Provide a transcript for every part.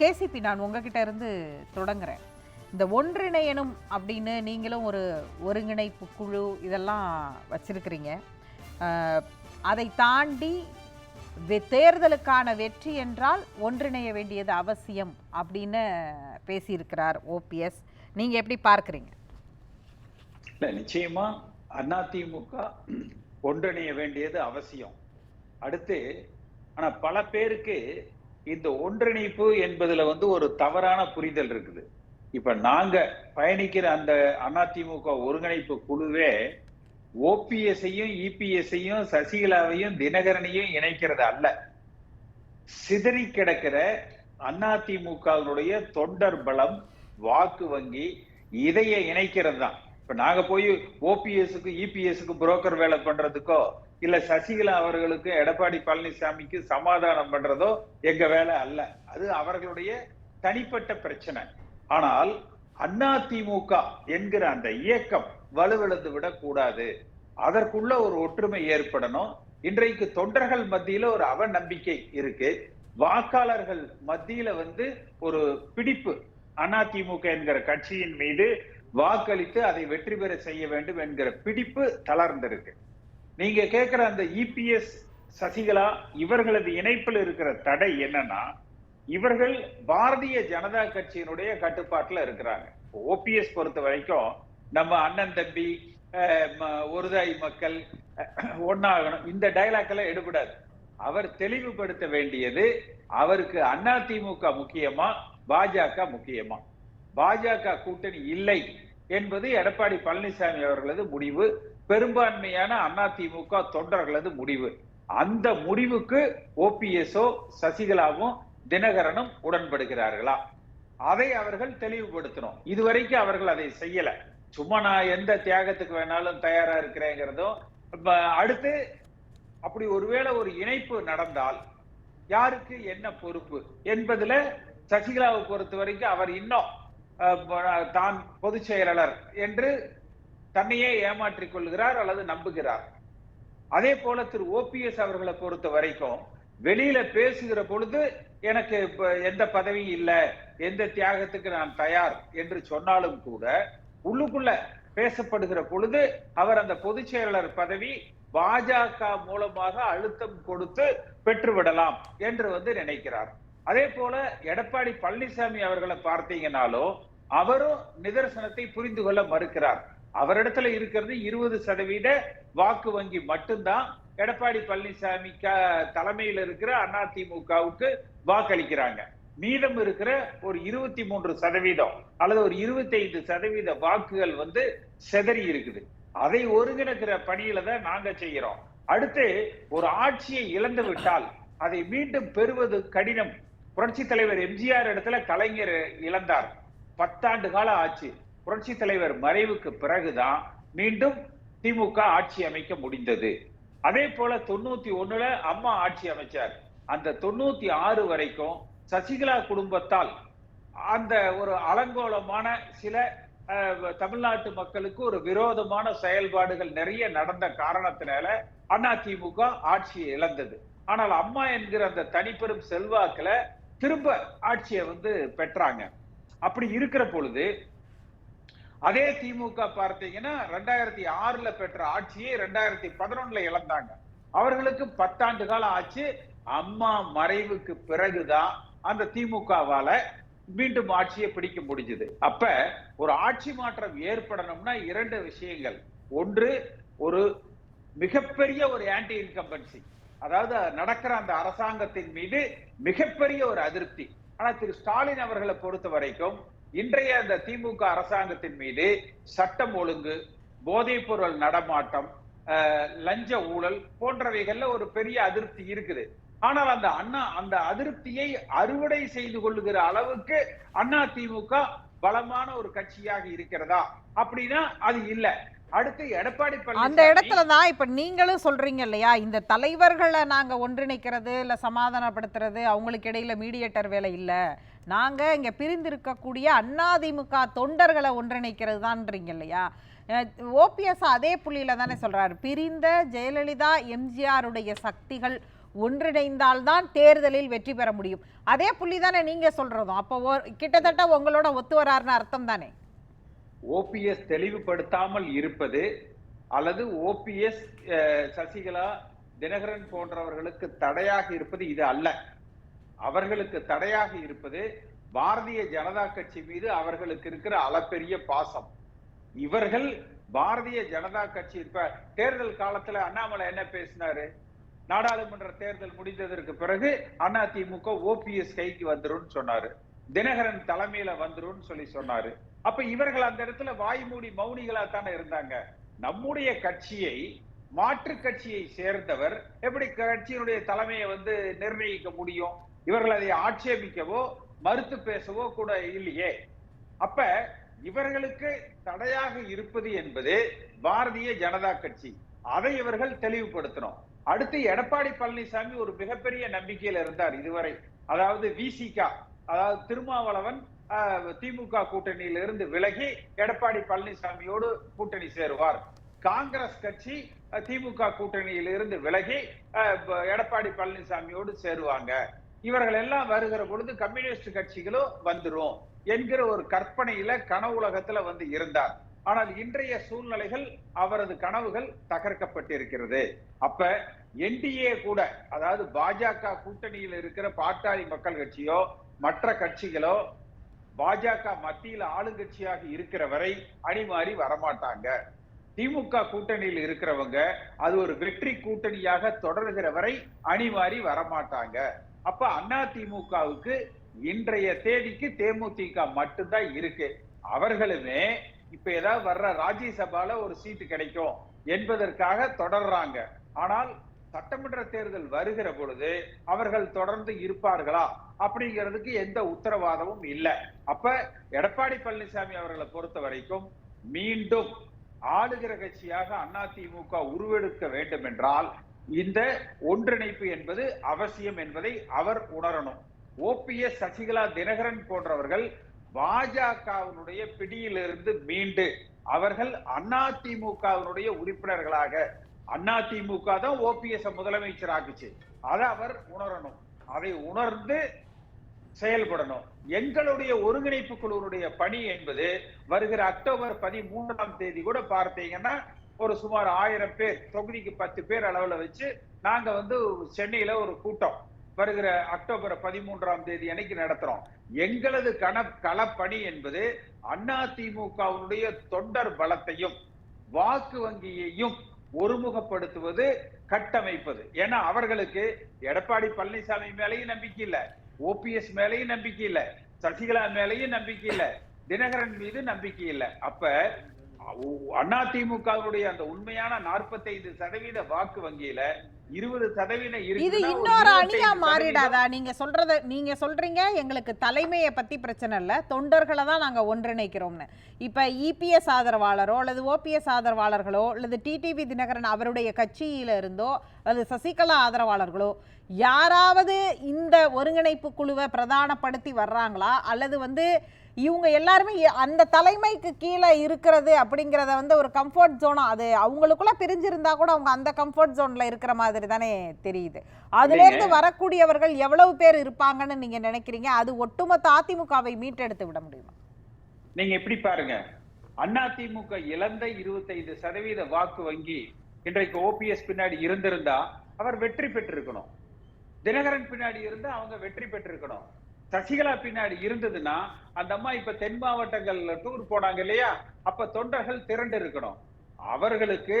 KCP நான் உங்ககிட்ட இருந்து தொடங்குறேன். இந்த ஒன்றிணையணும் அப்படின்னு நீங்களும் ஒரு ஒருங்கிணைப்பு குழு இதெல்லாம் வச்சுருக்கிறீங்க. அதை தாண்டி தேர்தலுக்கான வெற்றி என்றால் ஒன்றிணைய வேண்டியது அவசியம் அப்படின்னு பேசியிருக்கிறார் ஓபிஎஸ் நீங்க எப்படி பார்க்குறீங்க? இல்லை நிச்சயமா அதிமுக ஒன்றிணைய வேண்டியது அவசியம். அடுத்து ஆனால் பல பேருக்கு இந்த ஒன்றிணைப்பு என்பதுல வந்து ஒரு தவறான புரிதல் இருக்குது. இப்ப நாங்க பயணிக்கிற அந்த அதிமுக ஒருங்கிணைப்பு குழுவே ஓபிஎஸ்ஐயும் இபிஎஸ்ஐயும் சசிகலாவையும் தினகரனையும் இணைக்கிறது அல்ல. சிதறி கிடக்கிற அதிமுகவினுடைய தொண்டர் பலம் வாக்கு வங்கி இதைய இணைக்கிறது தான் இப்ப நாங்க போய் ஓபிஎஸ்க்கு இபிஎஸ்க்கு புரோக்கர் வேலை பண்றதுக்கோ இல்ல சசிகலா அவர்களுக்கு எடப்பாடி பழனிசாமிக்கு சமாதானம் பண்றதோ எங்க வேலை அல்ல. அது அவர்களுடைய தனிப்பட்ட பிரச்சனை. ஆனால் அண்ணா திமுக என்கிற அந்த இயக்கம் வலுவிழந்து விடக்கூடாது. அதற்குள்ள ஒரு ஒற்றுமை ஏற்படணும். இன்றைக்கு தொண்டர்கள் மத்தியில ஒரு அவநம்பிக்கை இருக்கு. வாக்காளர்கள் மத்தியில வந்து ஒரு பிடிப்பு. அதிமுக என்கிற கட்சியின் மீது வாக்களித்து அதை வெற்றி பெற செய்ய வேண்டும் என்கிற பிடிப்பு தளர்ந்திருக்கு. நீங்க கேட்கிற அந்த இபிஎஸ் சசிகலா இவர்களது இணைப்பில் இருக்கிற தடை என்னன்னா இவர்கள் பாரதிய ஜனதா கட்சியினுடைய கட்டுப்பாட்டில் இருக்கிறாங்க. ஓபிஎஸ் பொறுத்த வரைக்கும் நம்ம அண்ணன் தம்பி ம- ஒருதாய் மக்கள் ஒன்னாகணும் இந்த டைலாக் எல்லாம் எடுபடாது அவர் தெளிவுபடுத்த வேண்டியது அவருக்கு அதிமுக முக்கியமா பாஜக முக்கியமா? பாஜக கூட்டணி இல்லை என்பது எடப்பாடி பழனிசாமி அவர்களது முடிவு பெரும்பான்மையான அதிமுக தொண்டர்களது முடிவு. அந்த முடிவுக்கு ஓபிஎஸ்ஓ சசிகலாவும் தினகரனும் உடன்படுகிறார்களா? அதை அவர்கள் தெளிவுபடுத்தணும். இதுவரைக்கும் அவர்கள் அதை செய்யல. சும்மா நான் எந்த தியாகத்துக்கு வேணாலும் தயாரா இருக்கிறேங்கிறதும் அடுத்து அப்படி ஒருவேளை ஒரு இணைப்பு நடந்தால் யாருக்கு என்ன பொறுப்பு என்பதுல சசிகலாவை பொறுத்த வரைக்கும் அவர் இன்னும் தான் பொதுச் செயலாளர் என்று தன்னையே ஏமாற்றிக் கொள்கிறார் அல்லது நம்புகிறார். அதே போல திரு. ஓபிஎஸ் அவர்களை பொறுத்த வரைக்கும் வெளியில பேசுகிற பொழுது எனக்கு எந்த பதவியும் இல்லை எந்த தியாகத்துக்கு நான் தயார் என்று சொன்னாலும் கூட உள்ளுக்குள்ள பேசப்படுகிற பொழுது அவர் அந்த பொதுச் செயலாளர் பதவி பாஜக மூலமாக அழுத்தம் கொடுத்து பெற்றுவிடலாம் என்று வந்து நினைக்கிறார். அதே போல எடப்பாடி பழனிசாமி அவர்களை பார்த்தீங்கன்னாலும் அவரும் நிதர்சனத்தை புரிந்து கொள்ள மறுக்கிறார். அவரிடத்துல இருக்கிறது இருபது சதவீத வாக்கு வங்கி மட்டும்தான். எடப்பாடி பழனிசாமி க- தலைமையில் இருக்கிற அதிமுகவுக்கு வாக்களிக்கிறாங்க. மீதம் இருக்கிற ஒரு இருபத்தி மூன்று சதவீதம் அல்லது ஒரு இருபத்தி ஐந்து சதவீத வாக்குகள் வந்து செதறி இருக்குது. அதை ஒருங்கிணைக்கிற பணியில தான் நாங்க செய்கிறோம் அடுத்து ஒரு ஆட்சியை இழந்து விட்டால் அதை மீண்டும் பெறுவது கடினம். புரட்சி தலைவர் எம்ஜிஆர் இடத்துல கலைஞர் இழந்தார். பத்தாண்டு கால ஆட்சி. புரட்சி தலைவர் மறைவுக்கு பிறகுதான் மீண்டும் திமுக ஆட்சி அமைக்க முடிந்தது. அதே போல தொண்ணூத்தி ஒண்ணுல அம்மா ஆட்சி அமைச்சார். அந்த தொண்ணூத்தி ஆறு வரைக்கும் சசிகலா குடும்பத்தால் அந்த ஒரு அலங்கோலமான சில தமிழ்நாட்டு மக்களுக்கு ஒரு விரோதமான செயல்பாடுகள் நிறைய நடந்த காரணத்தினால அதிமுக ஆட்சியை இழந்தது. ஆனால் அம்மா என்கிற அந்த தனிப்பெரும் செல்வாக்குல திரும்ப ஆட்சியை வந்து பெற்றாங்க. அப்படி இருக்கிற பொழுது அதே திமுக பார்த்தீங்கன்னா ரெண்டாயிரத்தி ஆறுல பெற்ற ஆட்சியை ரெண்டாயிரத்தி பதினொன்னுல இழந்தாங்க. அவர்களுக்கு பத்தாண்டு காலம் ஆச்சு அம்மா மறைவுக்கு பிறகுதான் அந்த திமுகவால மீண்டும் ஆட்சியை பிடிக்க முடிஞ்சது. அப்ப ஒரு ஆட்சி மாற்றம் ஏற்படணும்னா இரண்டு விஷயங்கள். ஒன்று ஒரு மிகப்பெரிய ஒரு ஆன்டி இன்கம்பன்சி அதாவது நடக்கிற அந்த அரசாங்கத்தின் மீது மிகப்பெரிய ஒரு அதிருப்தி. ஆனா திரு ஸ்டாலின் அவர்களை பொறுத்த வரைக்கும் இன்றைய அந்த திமுக அரசாங்கத்தின் மீது சட்டம் ஒழுங்கு போதைப் பொருள் நடமாட்டம் லஞ்ச ஊழல் போன்றவைகள்ல ஒரு பெரிய அதிருப்தி இருக்குது. ஆனால் அந்த அண்ணா அந்த அதிருப்தியை அறுவடை செய்து கொள்ளுகிற அளவுக்கு அண்ணா திமுக பலமான ஒரு கட்சியாக இருக்கிறதா அப்படின்னா அது இல்லை. அடுத்து எடப்பாடி அந்த இடத்துல தான் இப்ப நீங்களும் சொல்றீங்க இல்லையா? இந்த தலைவர்களை நாங்க ஒன்றிணைக்கிறது இல்ல சமாதானப்படுத்துறது அவங்களுக்கு இடையில மீடியேட்டர் வேலை இல்ல. நாங்க இங்க பிரிந்திருக்கக்கூடிய அதிமுக தொண்டர்களை ஒன்றிணைக்கிறது தான்றீங்க இல்லையா? ஓபிஎஸ் அதே புள்ளியில தானே சொல்றாரு. பிரிந்த ஜெயலலிதா எம்ஜிஆருடைய சக்திகள் ஒன்றிணைந்தால்தான் தேர்தலில் வெற்றி பெற முடியும். அதே புள்ளி தானே நீங்க சொல்றதும். அப்போ கிட்டத்தட்ட உங்களோட ஒத்து வராருன்னு அர்த்தம் தானே? ஓபிஎஸ் தெளிவுபடுத்தாமல் இருப்பது அல்லது ஓபிஎஸ் சசிகலா தினகரன் போன்றவர்களுக்கு தடையாக இருப்பது இது அல்ல. அவர்களுக்கு தடையாக இருப்பது பாரதிய ஜனதா கட்சி மீது அவர்களுக்கு இருக்கிற அளப்பெரிய பாசம். இவர்கள் பாரதிய ஜனதா கட்சி இப்ப தேர்தல் காலத்துல அண்ணாமலை என்ன பேசினாரு? நாடாளுமன்ற தேர்தல் முடிந்ததற்கு பிறகு அதிமுக ஓபிஎஸ் கைக்கு வந்துரும் சொன்னாரு. தினகரன் தலைமையில வந்துரும் சொல்லி சொன்னாரு. அப்ப இவர்கள் அந்த இடத்துல வாய்மூடி மௌனிகளா தானே இருந்தாங்க. நம்முடைய கட்சியை மாற்று கட்சியை சேர்ந்தவர் எப்படி கட்சியினுடைய தலைமையை வந்து நிர்ணயிக்க முடியும்? இவர்கள் அதை ஆட்சேபிக்கவோ மறுத்து பேசவோ கூட இல்லையே. அப்ப இவர்களுக்கு தடையாக இருப்பது என்பது பாரதிய ஜனதா கட்சி. அதை இவர்கள் தெளிவுபடுத்தணும். அடுத்து எடப்பாடி பழனிசாமி ஒரு மிகப்பெரிய நம்பிக்கையில இருந்தார் இதுவரை. அதாவது விசிகா அதாவது திருமாவளவன் திமுக கூட்டணியில் இருந்து விலகி எடப்பாடி பழனிசாமியோடு கூட்டணி சேருவார். காங்கிரஸ் கட்சி திமுக கூட்டணியில் இருந்து விலகி எடப்பாடி பழனிசாமியோடு சேருவாங்க. இவர்கள் எல்லாம் வருகிற பொழுது கம்யூனிஸ்ட் கட்சிகளும் வந்துரும் என்கிற ஒரு கற்பனையில கனவுலகத்துல வந்து இருந்தார். ஆனால் இன்றைய சூழ்நிலைகள் அவரது கனவுகள் தகர்க்கப்பட்டிருக்கிறது. அப்ப என்டிஏ கூட அதாவது பாஜக கூட்டணியில் இருக்கிற பாட்டாளி மக்கள் கட்சியோ மற்ற கட்சிகளோ பாஜக மத்தியில் ஆளுங்கட்சியாக இருக்கிற வரை அணிமாறி வரமாட்டாங்க. திமுக கூட்டணியில் இருக்கிறவங்க அது ஒரு வெற்றி கூட்டணியாக தொடர்கிற வரை அணிமாறி வரமாட்டாங்க. அப்ப அண்ணா திமுகவுக்கு இன்றைய தேதிக்கு தேமுதிக மட்டும்தான் இருக்கு. அவர்களுமே இப்ப ஏதாவது வர்ற ராஜ்யசபால ஒரு சீட்டு கிடைக்கும் என்பதற்காக தொடர்றாங்க. ஆனால் சட்டமன்ற தேர்தல் வருகிற பொழுது அவர்கள் தொடர்ந்து இருப்பார்களா அப்படிங்கிறதுக்கு எந்த உத்தரவாதமும் இல்லை. அப்ப எடப்பாடி பழனிசாமி அவர்களை பொறுத்த வரைக்கும் மீண்டும் ஆளுகிற கட்சியாக அதிமுக உருவெடுக்க வேண்டும் என்றால் இந்த ஒன்றிணைப்பு என்பது அவசியம் என்பதை அவர் உணரணும். ஓபிஎஸ் சசிகலா தினகரன் போன்றவர்கள் பாஜகவினுடைய பிடியிலிருந்து மீண்டு அவர்கள் அதிமுகவினுடைய உறுப்பினர்களாக அதிமுக தான் ஓபிஎஸ் முதலமைச்சர் ஆக்குச்சு அதை அவர் உணரணும். அதை உணர்ந்து செயல்படணும். எங்களுடைய ஒருங்கிணைப்பு குழுவினுடைய பணி என்பது வருகிற அக்டோபர் பதிமூன்றாம் தேதி கூட பார்த்தீங்கன்னா ஒரு சுமார் ஆயிரம் பேர் தொகுதிக்கு பத்து பேர் அளவில் வச்சு நாங்க வந்து சென்னையில ஒரு கூட்டம் வருகிற அக்டோபர் பதிமூன்றாம் தேதி அன்னைக்கு நடத்துறோம். எங்களது கண களப்பணி என்பது அதிமுகவினுடைய தொண்டர் பலத்தையும் வாக்கு வங்கியையும் ஒருமுகப்படுத்துவது கட்டமைப்பது. ஏன்னா அவர்களுக்கு எடப்பாடி பழனிசாமி மேலேயும் நம்பிக்கை இல்ல ஓபிஎஸ் மேலேயும் நம்பிக்கை இல்ல சசிகலா மேலேயும் நம்பிக்கை இல்ல தினகரன் மீது நம்பிக்கை இல்ல. அப்ப அதிமுகவுடைய அந்த உண்மையான 45 சதவீத வாக்கு வங்கியில இருபது சதவீதம் இது இன்னொரு 25 அணியா மாறிடாதா? நீங்க சொல்றத நீங்க சொல்றீங்க எங்களுக்கு தலைமையை பத்தி பிரச்சனை இல்ல. தொண்டர்களை தான் நாங்க ஒன்றிணைக்கிறோம்னு. இப்ப இபிஎஸ் ஆதரவாளரோ அல்லது ஓபிஎஸ் ஆதரவாளர்களோ அல்லது டிடிவி தினகரன் அவருடைய கட்சியில இருந்தோ அல்லது சசிகலா ஆதரவாளர்களோ யாராவது இந்த ஒருங்கிணைப்பு குழுவை பிரதானப்படுத்தி வர்றாங்களா? அல்லது வந்து இவங்க எல்லாருமே அந்த தலைமைக்கு கீழே இருக்கிறது அப்படிங்கிறத வந்து ஒரு கம்ஃபர்ட் ஜோனா அது அவங்களுக்குள்ள பிரிஞ்சிருந்தா கூட அவங்க அந்த கம்ஃபர்ட் ஜோன்ல இருக்கிற மாதிரி தானே தெரியுது. அதுல இருந்து வரக்கூடியவர்கள் எவ்வளவு பேர் இருப்பாங்கன்னு நீங்க நினைக்கிறீங்க? அது ஒட்டுமொத்த அதிமுகவை மீட்டெடுத்து விட முடியுமா? நீங்க எப்படி பாருங்க. அதிமுக இழந்த 25% சதவீத வாக்கு வங்கி இன்றைக்கு ஓபிஎஸ் பின்னாடி இருந்திருந்தா அவர் வெற்றி பெற்றிருக்கணும். தினகரன் பின்னாடி இருந்தா அவங்க வெற்றி பெற்றிருக்கணும். சசிகலா பின்னாடி இருந்ததுன்னா அந்த அம்மா இப்ப தென் மாவட்டங்கள்ல டூர் போனாங்க இல்லையா? அப்ப தொண்டர்கள் திரண்டு இருக்கணும் அவர்களுக்கு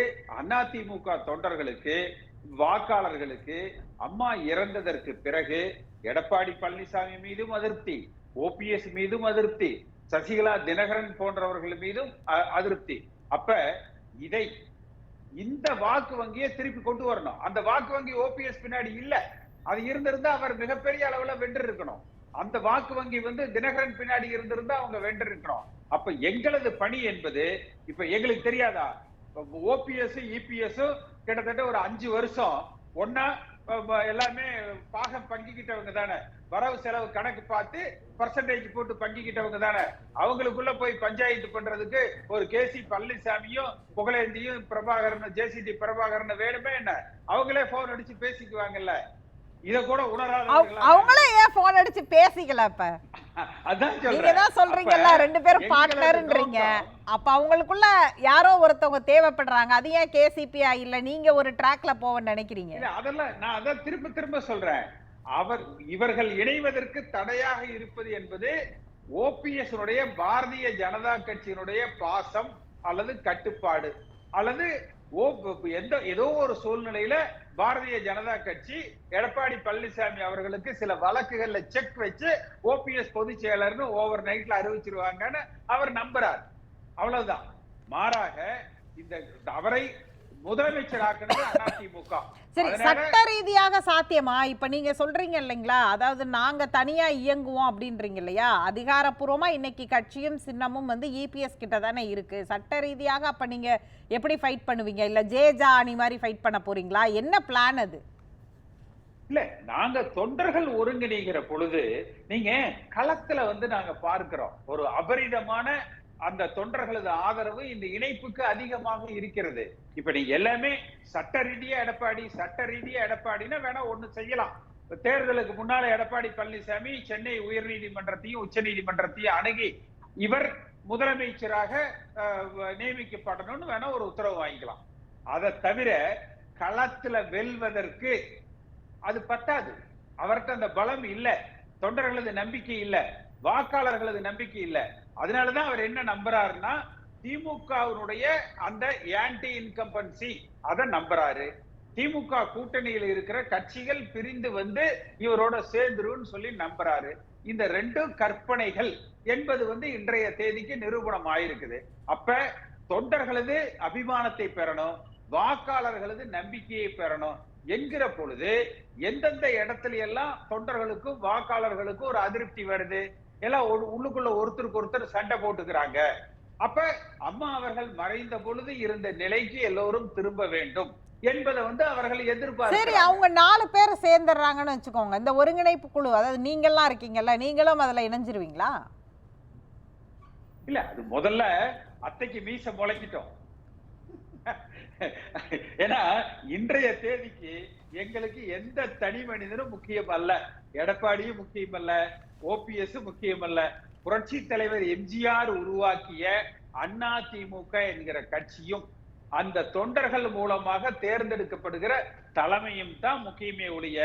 அதிமுக தொண்டர்களுக்கு வாக்காளர்களுக்கு அம்மா இறந்ததற்கு பிறகு எடப்பாடி பழனிசாமி மீதும் அதிருப்தி ஓபிஎஸ் மீதும் அதிருப்தி சசிகலா தினகரன் போன்றவர்கள் மீதும் அ- அதிருப்தி. அப்ப இதை இந்த வாக்கு வங்கியை திருப்பி கொண்டு வரணும். அந்த வாக்கு வங்கி ஓபிஎஸ் பின்னாடி இல்ல. அது இருந்திருந்தா அவர் மிகப்பெரிய அளவுல வென்று இருக்கணும் அந்த வாக்கு வங்கி வந்து தினகரன் பின்னாடி இருந்திருந்தா அவங்க வென்றிருக்கிறோம். அப்ப எங்களது பணி என்பது இப்ப எங்களுக்கு தெரியாதா? ஓபிஎஸ் இபிஎஸ் கிட்டத்தட்ட ஒரு அஞ்சு வருஷம். ஒன்னா எல்லாமே பாகம் பங்கிக்கிட்டவங்க தானே. வரவு செலவு கணக்கு பார்த்து பர்சன்டேஜ் போட்டு பங்கிக்கிட்டவங்க தானே. அவங்களுக்குள்ள போய் பஞ்சாயத்து பண்றதுக்கு ஒரு கேசி பழனிசாமியும் புகழேந்தியும் பிரபாகரன் ஜேசிடி பிரபாகரன் வேணுமே என்ன? அவங்களே போன் அடிச்சு பேசிக்குவாங்கல்ல. இத கூட உணராதவர்களா அவங்களே ஏன் போன் அடிச்சு பேசிக்கல அப்ப? அதான் நீங்க தான் சொல்றீங்கல்ல ரெண்டு பேரும் பார்ட்னர்ன்றீங்க அப்ப அவங்களுக்குள்ள யாரோ ஒருத்தவங்க தேவைப்படுறாங்க. அது ஏன் கேசிபியா இல்ல? நீங்க ஒரு ட்ராக்ல போவன்னு நினைக்கிறீங்க. இல்ல அதெல்லாம் நான் அதான் திரும்ப திரும்ப சொல்றேன். அவர் இவர்கள் இணைவதற்கு தடையாக இருப்பது என்பது ஓபிஎஸ் பாரதிய ஜனதா கட்சியினுடைய பாசம் அல்லது கட்டுப்பாடு. அல்லது எந்த ஏதோ ஒரு சூழ்நிலையில பாரதிய ஜனதா கட்சி எடப்பாடி பழனிசாமி அவர்களுக்கு சில வழக்குகள்ல செக் வச்சு ஓபிஎஸ் பொதுச் செயலர்னு ஓவர் நைட்ல அறிவிச்சிருவாங்கன்னு அவர் நம்புறார். அவ்வளவுதான். மாறாக இந்த அவரை முதலமைச்சராக்குனது அதிமுக. சரி சட்ட ரீதியாக சாத்தியமா? இப்ப நீங்க சொல்றீங்க இல்லைங்களா? அதாவது நாங்க தனியா இயங்குவோம் அப்படின்றீங்க இல்லையா அதிகாரப்பூர்வமா இன்னைக்கு கட்சியும் சின்னமும் வந்து இபிஎஸ் கிட்ட தானே இருக்கு. சட்ட ரீதியாக அப்ப நீங்க எப்படி ஃபைட் பண்ணுவீங்க? இல்ல ஜேஜா அணி மாதிரி ஃபைட் பண்ண போறீங்களா? என்ன பிளான் அது? இல்ல நாங்க தொண்டர்கள் ஒருங்கிணைகிற பொழுது நீங்க களத்துல வந்து நாங்க பார்க்கிறோம். ஒரு அபரிதமான அந்த தொண்டர்களது ஆதரவு இந்த இணைப்புக்கு அதிகமாக இருக்கிறது. இப்ப நீங்க எல்லாமே சட்ட ரீதியா எடப்பாடி சட்ட ரீதியா எடப்பாடினா வேணா ஒண்ணு செய்யலாம். தேர்தலுக்கு முன்னால எடப்பாடி பழனிசாமி சென்னை உயர்நீதிமன்றத்தையும் உச்ச நீதிமன்றத்தையும் அணுகி இவர் முதலமைச்சராக நியமிக்கப்படணும்னு வேணா ஒரு உத்தரவு வாங்கிக்கலாம். அதை தவிர களத்துல வெல்வதற்கு அது பத்தாது. அவர்கிட்ட அந்த பலம் இல்ல. தொண்டர்களது நம்பிக்கை இல்ல. வாக்காளர்களது நம்பிக்கை இல்லை. அதனாலதான் அவர் என்ன நம்புறாருன்னா திமுகவினுடைய அந்த ஆன்டி இன்கம்பன்சி அதை நம்புறாரு. திமுக கூட்டணியில் இருக்கிற கட்சிகள் பிரிந்து வந்து இவரோட சேர்ந்துருன்னு சொல்லி நம்புறாரு. இந்த ரெண்டு கற்பனைகள் என்பது வந்து இன்றைய தேதிக்கு நிரூபணம் ஆயிருக்குது. அப்ப தொண்டர்களது அபிமானத்தை பெறணும் வாக்காளர்களது நம்பிக்கையை பெறணும் என்கிற பொழுது எந்தெந்த இடத்துல எல்லாம் தொண்டர்களுக்கும் வாக்காளர்களுக்கும் ஒரு அதிருப்தி வருது? எல்லாம் உள்ளுக்குள்ள ஒருத்தருக்கு ஒருத்தர் சண்டை போட்டுக்கிறாங்க. அப்ப அம்மா அவர்கள் மறைந்த பொழுது இருந்த நிலைக்கு எல்லோரும் திரும்ப வேண்டும் என்பதை வந்து அவர்கள் சரி எதிர்பார்க்கிறாங்க அவங்க நாலு பேர் சேர்ந்துடுறாங்கன்னு வச்சுக்கோங்க. இந்த ஒருங்கிணைப்பு குழு அதாவது நீங்கெல்லாம் இருக்கீங்கல்ல நீங்களும் அதுல இணைஞ்சிருவீங்களா? இல்ல அது முதல்ல அத்தைக்கு மீச முளைக்கிட்டோம். ஏன்னா இன்றைய தேதிக்கு எங்களுக்கு எந்த தனி மனிதனும் முக்கியம் அல்ல. எடப்பாடியும் முக்கியம் அல்ல ஓபிஎஸ் முக்கியம் அல்ல. புரட்சி தலைவர் எம்ஜிஆர் உருவாக்கிய அண்ணா திமுக என்கிற கட்சியும் அந்த தொண்டர்கள் மூலமாக தேர்ந்தெடுக்கப்படுகிற தலைமையும் தான் முக்கியமே ஒழிய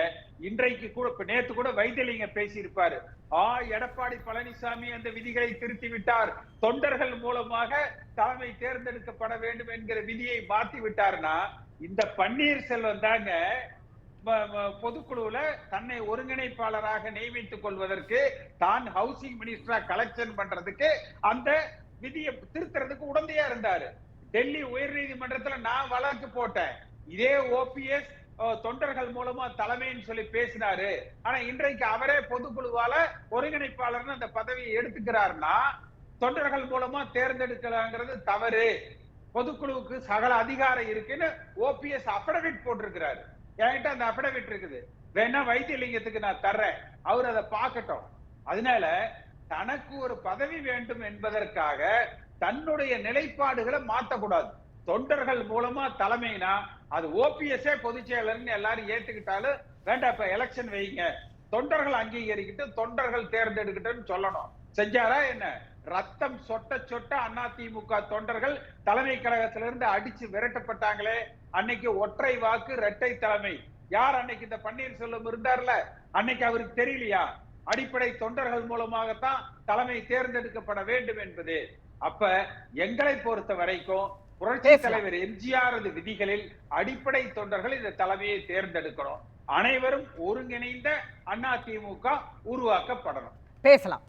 இன்றைக்கு கூட நேத்து கூட வைத்தியலிங்க பேசியிருப்பாரு. ஆ எடப்பாடி பழனிசாமி அந்த விதிகளை திருத்தி விட்டார் தொண்டர்கள் மூலமாக தலைமை தேர்ந்தெடுக்கப்பட வேண்டும் என்கிற விதியை மாத்தி விட்டார்னா இந்த பன்னீர்செல்வம் தாங்க பொதுக்குழுவில் பொதுக்குழுவுல தன்னை ஒருங்கிணைப்பாளராக நியமித்துக் கொள்வதற்கு தான் ஹவுசிங் மினிஸ்டரா கலெக்ஷன் பண்றதுக்கு அந்த விதியை திருத்துறதுக்கு உடந்தையா இருந்தாரு. டெல்லி உயர்நீதிமன்றத்துல நான் வழக்கு போட்டேன். இதே ஓபிஎஸ் தொண்டர்கள் மூலமா தலைமைன்னு சொல்லி பேசினாரு. ஆனா இன்றைக்கு அவரே பொதுக்குழுவால ஒருங்கிணைப்பாளர்னு அந்த பதவியை எடுத்துக்கிறாருன்னா தொண்டர்கள் மூலமா தேர்ந்தெடுக்கலாங்கிறது தவறு. பொதுக்குழுவுக்கு சகல அதிகாரம் இருக்குன்னு ஓபிஎஸ் அஃபிடவிட் போட்டிருக்கிறாரு. என்கிட்ட அந்த அஃபிடவிட் இருக்குது. வேணா வைத்தியலிங்கத்துக்கு நான் தர்றேன். அவர் அதை பார்க்கட்டும். அதனால தனக்கு ஒரு பதவி வேண்டும் என்பதற்காக தன்னுடைய நிலைப்பாடுகளை மாத்தக்கூடாது தொண்டர்கள் மூலமா தலைமைனா அது ஓபிஎஸ்ஏ பொதுச் செயலர்னு எல்லாரும் ஏத்துக்கிட்டாலும் வேண்டாம் இப்ப எலெக்ஷன் வைங்க. தொண்டர்கள் அங்கீகரிக்கிட்டு தொண்டர்கள் தேர்ந்தெடுக்கிட்டேன்னு சொல்லணும். செஞ்சாரா என்ன? ரத்தம் சொட்ட சொட்ட அதிமுக தொண்டர்கள் தலைமை கழகத்திலிருந்து அடிச்சு விரட்டப்பட்டாங்களே. அன்னைக்கு ஒற்றை வாக்கு இரட்டை தலைமை. யார் அன்னைக்கு இந்த பன்னீர்செல்வம் இருந்தார்ல? அன்னைக்கு அவருக்கு தெரியலையா? அடிப்படை தொண்டர்கள் மூலமாகத்தான் தலைமை தேர்ந்தெடுக்கப்பட வேண்டும் என்பது. அப்ப எங்களை பொறுத்த வரைக்கும் புரட்சி. தலைவர் எம்ஜிஆர் விதிகளில் அடிப்படை தொண்டர்கள் இந்த தலைமையை தேர்ந்தெடுக்கணும் அனைவரும் ஒருங்கிணைந்த அதிமுக உருவாக்கப்படணும். பேசலாம்.